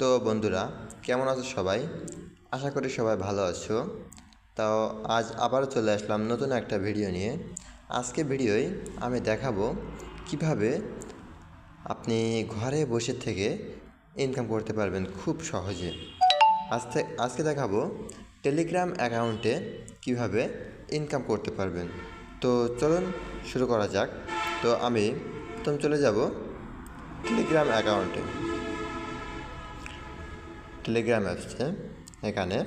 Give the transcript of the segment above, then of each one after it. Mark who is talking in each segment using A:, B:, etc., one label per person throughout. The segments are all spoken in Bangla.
A: তো বন্ধুরা, কেমন আছো সবাই? আশা করি সবাই ভালো আছো। তাও আজ আবারও চলে আসলাম নতুন একটা ভিডিও নিয়ে। আজকে ভিডিওয় আমি দেখাবো কীভাবে আপনি ঘরে বসে থেকে ইনকাম করতে পারবেন খুব সহজে। আজকে আজকে দেখাবো টেলিগ্রাম অ্যাকাউন্টে কীভাবে ইনকাম করতে পারবেন। তো চলুন শুরু করা যাক। তো আমি প্রথম চলে যাব টেলিগ্রাম অ্যাকাউন্টে টেলিগ্রাম অ্যাপসে এখানে।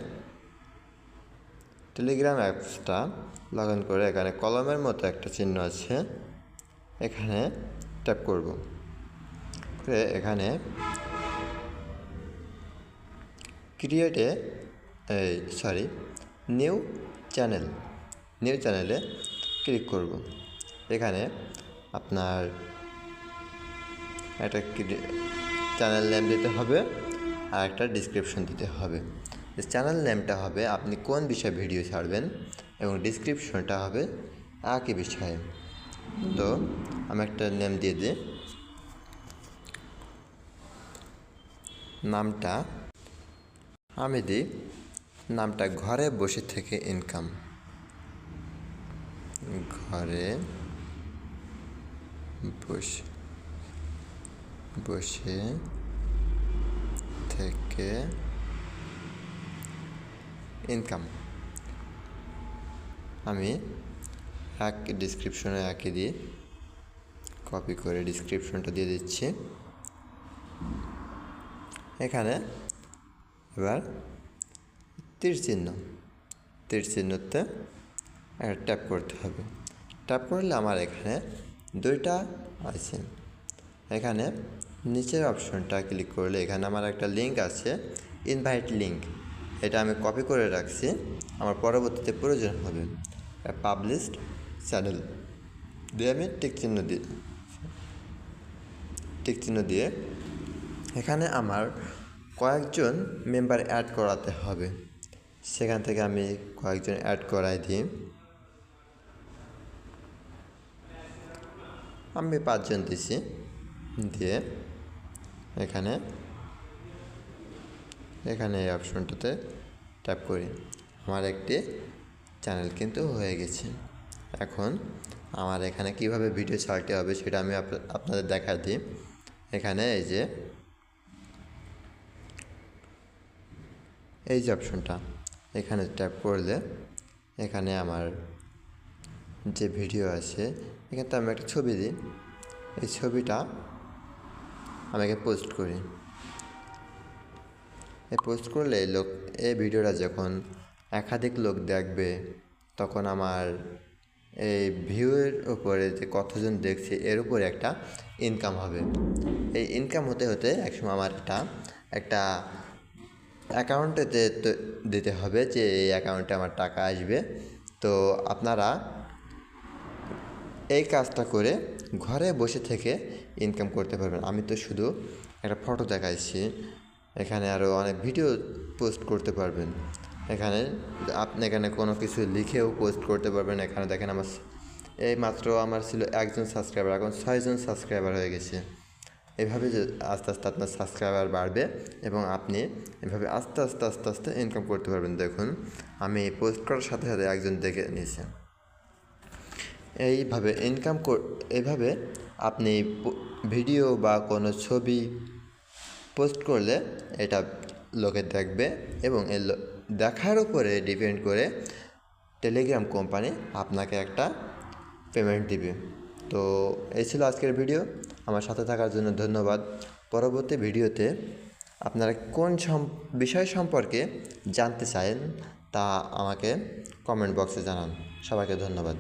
A: টেলিগ্রাম অ্যাপসটা লগ ইন করে এখানে কলমের মতো একটা চিহ্ন আছে, এখানে ট্যাপ করব। করে এখানে ক্রিয়েটে এই সরি নিউ চ্যানেল নিউ চ্যানেলে ক্লিক করব। এখানে আপনার একটা চ্যানেল নেম দিতে হবে। আর একটা ডিসক্রিপশন দিতে হবে। চ্যানেল নেমটা হবে, আপনি কোন বিষয়ে ভিডিও ছাড়বেন এবং ডিসক্রিপশনটা হবে একই বিষয়ে। তো, আমি একটা নেম দিয়ে দিই। নামটা আমি দিই, নামটা ঘরে বসে থেকে ইনকাম ঘরে বসে বসে থেকে ইনকাম আমি এক ডিসক্রিপশনে একই দিয়ে কপি করে ডিসক্রিপশনটা দিয়ে দিচ্ছি। এখানে এবার তীর চিহ্ন। তীর চিহ্নতে ট্যাপ করতে হবে। ট্যাপ করলে আমার এখানে দুইটা আছে এখানে নিচের অপশনটা ক্লিক করলে এখানে আমার একটা লিঙ্ক আছে ইনভাইট লিঙ্ক এটা আমি কপি করে রাখছি, আমার পরবর্তীতে প্রয়োজন হবে পাবলিশড চ্যানেল দিয়ে আমি টিক চিহ্ন দিই টিক চিহ্ন দিয়ে এখানে আমার কয়েকজন মেম্বার অ্যাড করাতে হবে। সেখান থেকে আমি কয়েকজন অ্যাড করাই দিই। আমি পাঁচজন দিছি। দিয়ে এখানে এখানে এই অপশনটাতে ট্যাপ করি। আমার একটি চ্যানেল কিন্তু হয়ে গেছে। এখন আমার এখানে কীভাবে ভিডিও ছাড়তে হবে সেটা আমি আপনাদের দেখা দিই। এখানে এই যে এই যে অপশনটা এখানে ট্যাপ করলে এখানে আমার যে ভিডিও আছে, এখানে আমি একটা ছবি দিই। এই ছবিটা আমাকে পোস্ট করি। এই পোস্ট করলে লোক, এই ভিডিওটা যখন একাধিক লোক দেখবে, তখন আমার এই ভিউয়ের উপরে যে কতজন দেখছে, এর উপরে একটা ইনকাম হবে। এই ইনকাম হতে হতে একসময় আমার একটা একটা অ্যাকাউন্টে দিতে হবে যে এই অ্যাকাউন্টে আমার টাকা আসবে। তো আপনারা এই কাজটা করে ঘরে বসে থেকে ইনকাম করতে পারবেন। আমি তো শুধু একটা ফটো দেখাইছি। এখানে আরও অনেক ভিডিও পোস্ট করতে পারবেন। এখানে আপনি এখানে কোনো কিছু লিখেও পোস্ট করতে পারবেন। এখানে দেখেন আমার এই মাত্র আমার ছিল একজন সাবস্ক্রাইবার এখন ছয়জন সাবস্ক্রাইবার হয়ে গেছে। এভাবে যে আস্তে আস্তে আপনার সাবস্ক্রাইবার বাড়বে এবং আপনি এভাবে আস্তে আস্তে আস্তে আস্তে ইনকাম করতে পারবেন। দেখুন, আমি পোস্ট করার সাথে সাথে একজন দেখে নিয়েছি। এইভাবে ইনকাম এইভাবে আপনি ভিডিও বা কোনো ছবি পোস্ট করলে এটা লোকে দেখবে এবং এই দেখার উপরে ডিপেন্ড করে টেলিগ্রাম কোম্পানি আপনাকে একটা পেমেন্ট দিবে। তো এই ছিল আজকের ভিডিও আমার সাথে থাকার জন্য ধন্যবাদ। পরবর্তী ভিডিওতে আপনারা কোন বিষয় সম্পর্কে জানতে চান তা আমাকে কমেন্ট বক্সে জানান। সবাইকে ধন্যবাদ।